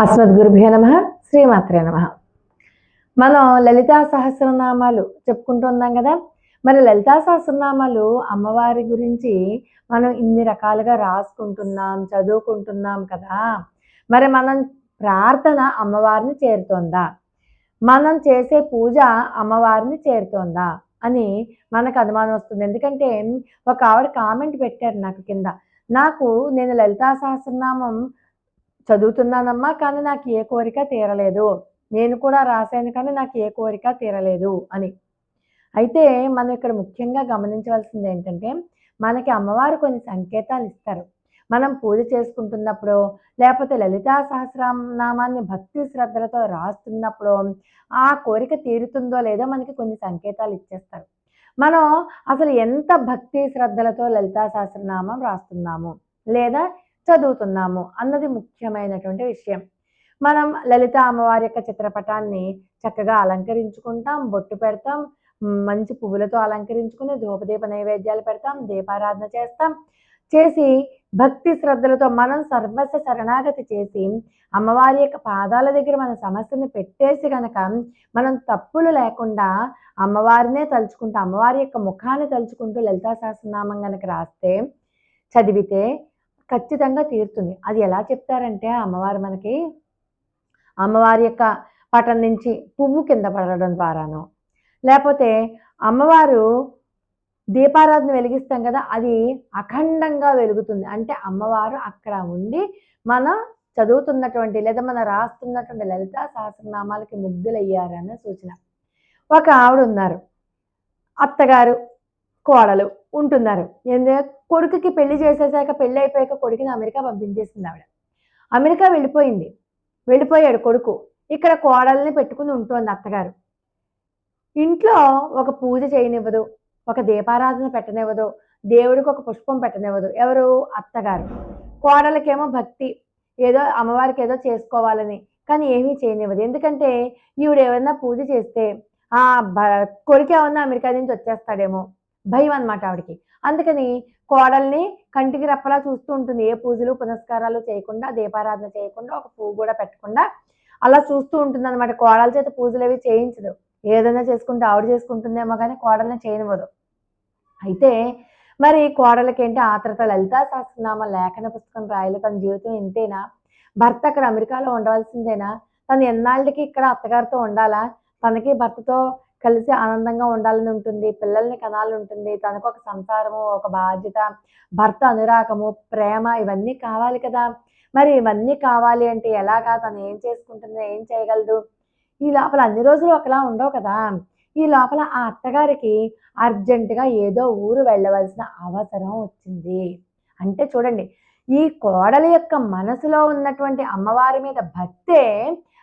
అస్మద్గురుభ్యో నమ శ్రీమాత్రే నమ. మనం లలితా సహస్రనామాలు చెప్పుకుంటున్నాం కదా మరి లలితా సహస్రనామాలు అమ్మవారి గురించి మనం ఇన్ని రకాలుగా రాసుకుంటున్నాం చదువుకుంటున్నాం కదా మరి మనం ప్రార్థన అమ్మవారిని చేరుతోందా మనం చేసే పూజ అమ్మవారిని చేరుతోందా అని మనకు అనుమానం వస్తుంది. ఎందుకంటే ఒక ఆవిడ కామెంట్ పెట్టారు నాకు కింద నాకు నేను లలితా సహస్రనామం చదువుతున్నానమ్మా కానీ నాకు ఏ కోరిక తీరలేదు. నేను కూడా రాశాను కానీ నాకు ఏ కోరిక తీరలేదు అని. అయితే మనం ఇక్కడ ముఖ్యంగా గమనించవలసింది ఏంటంటే మనకి అమ్మవారు కొన్ని సంకేతాలు ఇస్తారు. మనం పూజ చేసుకుంటున్నప్పుడు లేకపోతే లలితా సహస్రనామాన్ని భక్తి శ్రద్ధలతో రాస్తున్నప్పుడు ఆ కోరిక తీరుతుందో లేదో మనకి కొన్ని సంకేతాలు ఇచ్చేస్తారు. మనం అసలు ఎంత భక్తి శ్రద్ధలతో లలితా సహస్రనామం రాస్తున్నాము? లేదా చదువుతున్నాము అన్నది ముఖ్యమైనటువంటి విషయం. మనం లలిత అమ్మవారి యొక్క చిత్రపటాన్ని చక్కగా అలంకరించుకుంటాం బొట్టు పెడతాం మంచి పువ్వులతో అలంకరించుకుని ధూపదీప నైవేద్యాలు పెడతాం దీపారాధన చేస్తాం. చేసి భక్తి శ్రద్ధలతో మనం సర్వస్వ శరణాగతి చేసి అమ్మవారి యొక్క పాదాల దగ్గర మన సమస్యని పెట్టేసి కనుక మనం తప్పులు లేకుండా అమ్మవారినే తలుచుకుంటూ అమ్మవారి యొక్క ముఖాన్ని తలుచుకుంటూ లలితా సహస్రనామం కనుక రాస్తే చదివితే ఖచ్చితంగా తీరుతుంది. అది ఎలా చెప్తారంటే అమ్మవారు మనకి అమ్మవారి యొక్క పటం నుంచి పువ్వు కింద పడడం ద్వారానో లేకపోతే అమ్మవారు దీపారాధన వెలిగిస్తాం కదా అది అఖండంగా వెలుగుతుంది. అంటే అమ్మవారు అక్కడ ఉండి మన చదువుతున్నటువంటి లేదా మన రాస్తున్నటువంటి లలిత సహస్రనామాలకి ముగ్ధులయ్యారన్న సూచన. ఒక ఆవిడ ఉన్నారు. అత్తగారు కోడలు ఉంటున్నారు. ఏంటంటే కొడుకుకి పెళ్ళి చేసేసాక పెళ్ళి అయిపోయాక కొడుకుని అమెరికా పంపించేసింది ఆవిడ. అమెరికా వెళ్ళిపోయింది. వెళ్ళిపోయాడు కొడుకు. ఇక్కడ కోడల్ని పెట్టుకుని ఉంటుంది అత్తగారు. ఇంట్లో ఒక పూజ చేయనివ్వదు ఒక దీపారాధన పెట్టనివ్వదు దేవుడికి ఒక పుష్పం పెట్టనివ్వదు. ఎవరు? అత్తగారు. కోడలకేమో భక్తి ఏదో అమ్మవారికి ఏదో చేసుకోవాలని కానీ ఏమీ చేయనివ్వదు. ఎందుకంటే ఈవిడ ఏమైనా పూజ చేస్తే ఆ కొడుకు ఏమన్నా అమెరికా నుంచి వచ్చేస్తాడేమో భయం అనమాట ఆవిడకి. అందుకని కోడల్ని కంటికి రెప్పలా చూస్తూ ఉంటుంది. ఏ పూజలు పునస్కారాలు చేయకుండా దీపారాధన చేయకుండా ఒక పువ్వు కూడా పెట్టకుండా అలా చూస్తూ ఉంటుంది అనమాట కోడల చేత పూజలు అవి చేయించదు. ఏదైనా చేసుకుంటే ఆవిడ చేసుకుంటుందేమో కానీ కోడల్ని చేయనివ్వదు. అయితే మరి కోడలకి ఏంటి ఆత్రత? లలితా సహస్రనామ లేఖన పుస్తకం రాయలు తన జీవితం ఇంతేనా? భర్త అక్కడ అమెరికాలో ఉండవలసిందేనా? తను ఎన్నాళ్ళకి ఇక్కడ అత్తగారితో ఉండాలా? తనకి భర్తతో కలిసి ఆనందంగా ఉండాలని ఉంటుంది పిల్లల్ని కనాలని ఉంటుంది తనకు ఒక సంసారము ఒక బాధ్యత భర్త అనురాగము ప్రేమ ఇవన్నీ కావాలి కదా. మరి ఇవన్నీ కావాలి అంటే ఎలాగా? తను ఏం చేసుకుంటుంది ఏం చేయగలదు? ఈ లోపల అన్ని రోజులు ఒకలా ఉండవు కదా. ఈ లోపల ఆ అత్తగారికి అర్జెంటుగా ఏదో ఊరు వెళ్ళవలసిన అవసరం వచ్చింది. అంటే చూడండి ఈ కోడలి యొక్క మనసులో ఉన్నటువంటి అమ్మవారి మీద భక్తే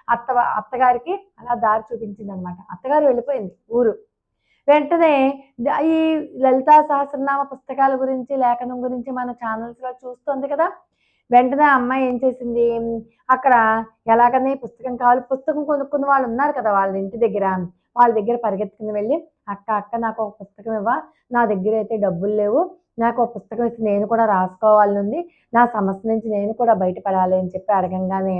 అత్త అత్తగారికి అలా దారి చూపించింది అనమాట అత్తగారు వెళ్ళిపోయింది ఊరు. వెంటనే ఈ లలితా సహస్రనామ పుస్తకాల గురించి లేఖనం గురించి మన ఛానల్స్లో చూస్తుంది కదా. వెంటనే అమ్మాయి ఏం చేసింది? అక్కడ ఎలాగనే పుస్తకం కావాలి పుస్తకం కొనుక్కున్న వాళ్ళు ఉన్నారు కదా వాళ్ళ ఇంటి దగ్గర. వాళ్ళ దగ్గర పరిగెత్తుకుని వెళ్ళి అక్క అక్క నాకు ఒక పుస్తకం ఇవ్వ. నా దగ్గర అయితే డబ్బులు లేవు. నాకు ఒక పుస్తకం ఇస్తే నేను కూడా రాసుకోవాలని ఉంది నా సమస్య నుంచి నేను కూడా బయటపడాలి అని చెప్పి అడగంగానే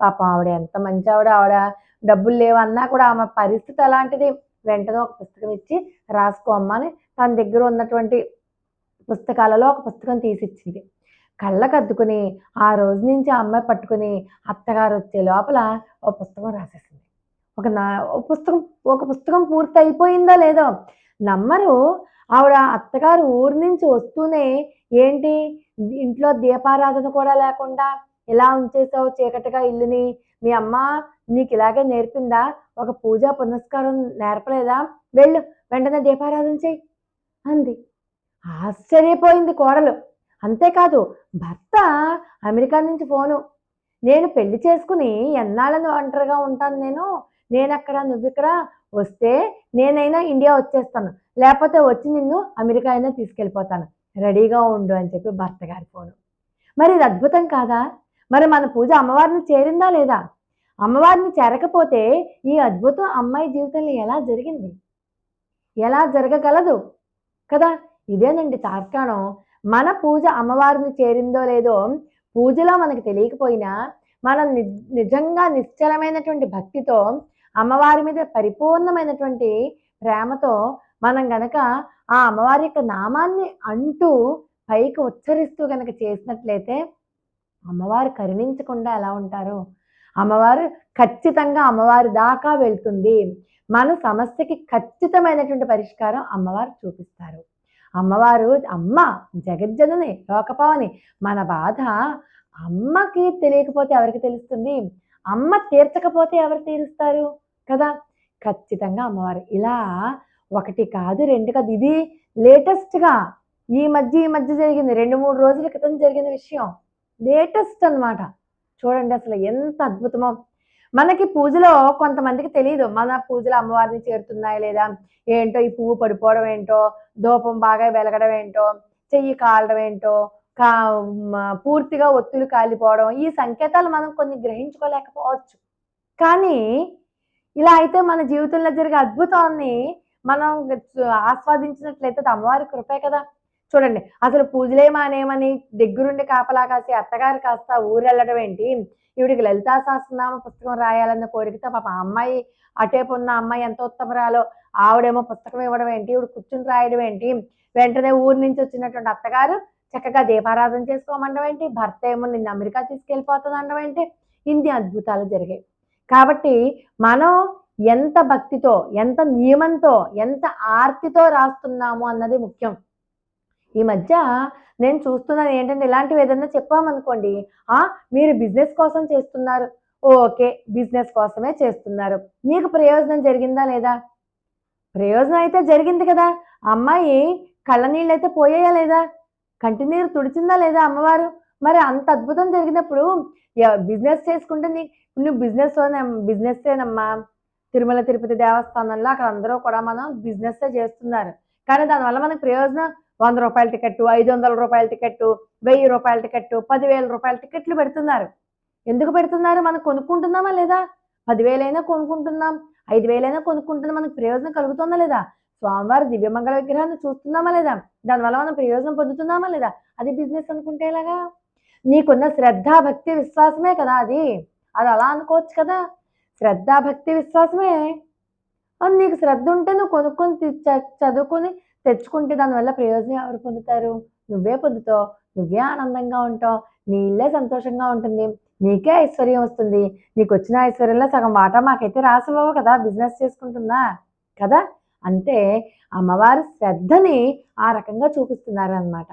పాపం ఆవిడ ఎంత మంచి ఆవిడ ఆవిడ డబ్బులు లేవు అన్నా కూడా ఆమె పరిస్థితి అలాంటిది. వెంటనే ఒక పుస్తకం ఇచ్చి రాసుకోమ్మని తన దగ్గర ఉన్నటువంటి పుస్తకాలలో ఒక పుస్తకం తీసిచ్చింది. కళ్ళకు అద్దుకుని ఆ రోజు నుంచి ఆ అమ్మాయి పట్టుకుని అత్తగారు వచ్చే లోపల ఒక పుస్తకం రాసేసింది. ఒక నా ఒక పుస్తకం ఒక పుస్తకం పూర్తి అయిపోయిందా లేదో నమ్మరు. ఆవిడ అత్తగారు ఊరి నుంచి వస్తూనే ఏంటి? ఇంట్లో దీపారాధన కూడా లేకుండా ఇలా ఉంచేసావు చీకటిగా ఇల్లుని? మీ అమ్మ నీకు ఇలాగే నేర్పిందా? ఒక పూజా పునస్కారం నేర్పలేదా? వెళ్ళు వెంటనే దీపారాధన చెయ్యి అంది. ఆశ్చర్యపోయింది కోడలు. అంతేకాదు భర్త అమెరికా నుంచి ఫోను. నేను పెళ్ళి చేసుకుని ఎన్నాళ్ళను ఒంటరిగా ఉంటాను నేను? నేను అక్కడ నువ్వు ఇక్కడ వస్తే నేనైనా ఇండియా వచ్చేస్తాను. లేకపోతే వచ్చి నిన్ను అమెరికా అయినా తీసుకెళ్ళిపోతాను. రెడీగా ఉండు అని చెప్పి భర్త గారి ఫోను. మరి ఇది అద్భుతం కాదా? మరి మన పూజ అమ్మవారిని చేరిందా లేదా? అమ్మవారిని చేరకపోతే ఈ అద్భుతం అమ్మాయి జీవితంలో ఎలా జరిగింది? ఎలా జరగగలదు? కదా ఇదేనండి తార్కాణం. మన పూజ అమ్మవారిని చేరిందో లేదో పూజలో మనకు తెలియకపోయినా మనం నిజంగా నిశ్చలమైనటువంటి భక్తితో అమ్మవారి మీద పరిపూర్ణమైనటువంటి ప్రేమతో మనం గనక ఆ అమ్మవారి యొక్క నామాన్ని అంటూ పైకి ఉచ్చరిస్తూ గనక చేసినట్లయితే అమ్మవారు కరుణించకుండా ఎలా ఉంటారు? అమ్మవారు ఖచ్చితంగా అమ్మవారి దాకా వెళ్తుంది. మన సమస్యకి ఖచ్చితమైనటువంటి పరిష్కారం అమ్మవారు చూపిస్తారు. అమ్మవారు అమ్మ జగజ్జనని లోకపావని మన బాధ అమ్మకి తెలియకపోతే ఎవరికి తెలుస్తుంది? అమ్మ తీర్చకపోతే ఎవరు తీరుస్తారు కదా? ఖచ్చితంగా అమ్మవారు. ఇలా ఒకటి కాదు రెండు కాదు. ఇది లేటెస్ట్గా ఈ మధ్య ఈ మధ్య జరిగింది. రెండు మూడు రోజుల క్రితం జరిగిన విషయం. లేటెస్ట్ అన్నమాట. చూడండి అసలు ఎంత అద్భుతమో. మనకి పూజలో కొంతమందికి తెలియదు మన పూజలు అమ్మవారిని చేరుతున్నాయి లేదా? ఏంటో ఈ పువ్వు పడిపోవడం ఏంటో ధూపం బాగా వెలగడం ఏంటో చెయ్యి కాలడం ఏంటో కా పూర్తిగా ఒత్తులు కాలిపోవడం ఈ సంకేతాలు మనం కొన్ని గ్రహించుకోలేకపోవచ్చు. కానీ ఇలా అయితే మన జీవితంలో జరిగే అద్భుతాన్ని మనం ఆస్వాదించినట్లయితే అది అమ్మవారి కృపే కదా. చూడండి అసలు పూజలే మానేమని దగ్గరుండి కాపలా కాసి అత్తగారు కాస్త ఊరెళ్ళడం ఏంటి? ఈవిడికి లలితా సహస్రనామ పుస్తకం రాయాలన్న కోరికతో పాప అమ్మాయి అటేపు ఉన్న అమ్మాయి ఎంత ఉత్తమరాలో ఆవిడేమో పుస్తకం ఇవ్వడం ఏంటి? ఈవిడ కూర్చుని రాయడం ఏంటి? వెంటనే ఊరి నుంచి వచ్చినటువంటి అత్తగారు చక్కగా దీపారాధన చేసుకోమండం ఏంటి? భర్త ఏమో నిన్ను అమెరికా తీసుకెళ్ళిపోతుంది అనడం ఏంటి? ఇన్ని అద్భుతాలు జరిగాయి. కాబట్టి మనం ఎంత భక్తితో ఎంత నియమంతో ఎంత ఆర్తితో రాస్తున్నాము అన్నది ముఖ్యం. ఈ మధ్య నేను చూస్తున్నాను ఏంటంటే ఇలాంటివి ఏదైనా చెప్పామనుకోండి ఆ మీరు బిజినెస్ కోసం చేస్తున్నారు. ఓకే బిజినెస్ కోసమే చేస్తున్నారు. నీకు ప్రయోజనం జరిగిందా లేదా? ప్రయోజనం అయితే జరిగింది కదా. అమ్మాయి కళ్ళ నీళ్ళు అయితే పోయాయా లేదా? కంటినీరు తుడిచిందా లేదా అమ్మవారు? మరి అంత అద్భుతం జరిగినప్పుడు బిజినెస్ చేసుకుంటే నీ నువ్వు బిజినెస్ బిజినెస్సేనమ్మా తిరుమల తిరుపతి దేవస్థానంలో అక్కడ అందరూ కూడా మనం బిజినెస్ చేస్తున్నారు. కానీ దానివల్ల మనకు ప్రయోజనం? వంద రూపాయల టికెట్ ఐదు వందల రూపాయల టికెట్ వెయ్యి రూపాయల టికెట్ పదివేల రూపాయల టికెట్లు పెడుతున్నారు. ఎందుకు పెడుతున్నారు? మనం కొనుక్కుంటున్నామా లేదా? పదివేలైనా కొనుక్కుంటున్నాం. ఐదు వేలైనా కొనుక్కుంటున్నాం. మనకు ప్రయోజనం కలుగుతుందా లేదా? స్వామివారి దివ్యమంగళ విగ్రహాన్ని చూస్తున్నామా లేదా? దానివల్ల మనం ప్రయోజనం పొందుతున్నామా లేదా? అది బిజినెస్ అనుకుంటే ఎలాగా? నీకున్న శ్రద్ధ భక్తి విశ్వాసమే కదా అది. అది అలా అనుకోవచ్చు కదా? శ్రద్ధ భక్తి విశ్వాసమే. అది నీకు శ్రద్ధ ఉంటే నువ్వు కొనుక్కొని తి- చ- చదువుకొని తెచ్చుకుంటే దానివల్ల ప్రయోజనం ఎవరు పొందుతారు? నువ్వే పొందుతావు. నువ్వే ఆనందంగా ఉంటావు. నీ ఇల్లే సంతోషంగా ఉంటుంది. నీకే ఐశ్వర్యం వస్తుంది. నీకు వచ్చిన ఐశ్వర్యంలో సగం వాటా మాకైతే రాసివ్వవు కదా? బిజినెస్ చేసుకుంటున్నా కదా? అంటే అమ్మవారి శ్రద్ధని ఆ రకంగా చూపిస్తున్నారు అన్నమాట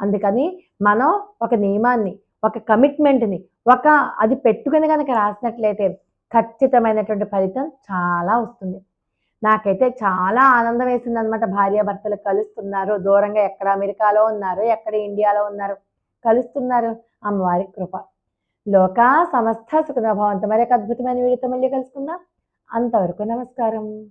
అందుకని మనం ఒక నియమాన్ని ఒక కమిట్మెంట్ని ఒక అది పెట్టుకుని కనుక రాసినట్లయితే ఖచ్చితమైనటువంటి ఫలితం చాలా వస్తుంది. నాకైతే చాలా ఆనందం వేసింది అనమాట భార్యాభర్తలు కలుస్తున్నారు. దూరంగా ఎక్కడ అమెరికాలో ఉన్నారు ఎక్కడ ఇండియాలో ఉన్నారు కలుస్తున్నారు. అమ్మవారి కృప. లోక సమస్త సుఖనభావంతో మరి ఒక అద్భుతమైన వీడితో మళ్ళీ కలుసుకుందాం. అంతవరకు నమస్కారం.